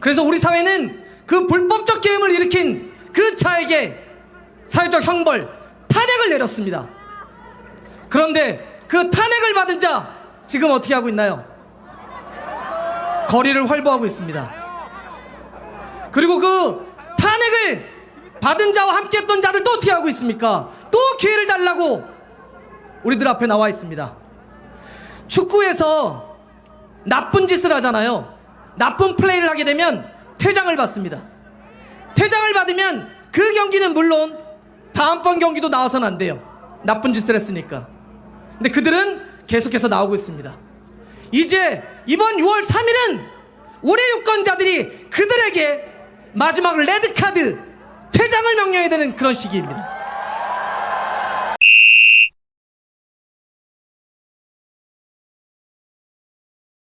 그래서 우리 사회는 그 불법적 게임을 일으킨 그 자에게 사회적 형벌, 탄핵을 내렸습니다. 그런데 그 탄핵을 받은 자 지금 어떻게 하고 있나요? 거리를 활보하고 있습니다. 그리고 그 탄핵을 받은 자와 함께 했던 자들 또 어떻게 하고 있습니까? 또 기회를 달라고 우리들 앞에 나와 있습니다. 축구에서 나쁜 짓을 하잖아요. 나쁜 플레이를 하게 되면 퇴장을 받습니다. 퇴장을 받으면 그 경기는 물론 다음번 경기도 나와서는 안 돼요. 나쁜 짓을 했으니까. 근데 그들은 계속해서 나오고 있습니다. 이제 이번 6월 3일은 우리 유권자들이 그들에게 마지막 레드카드 퇴장을 명령해야 되는 그런 시기입니다.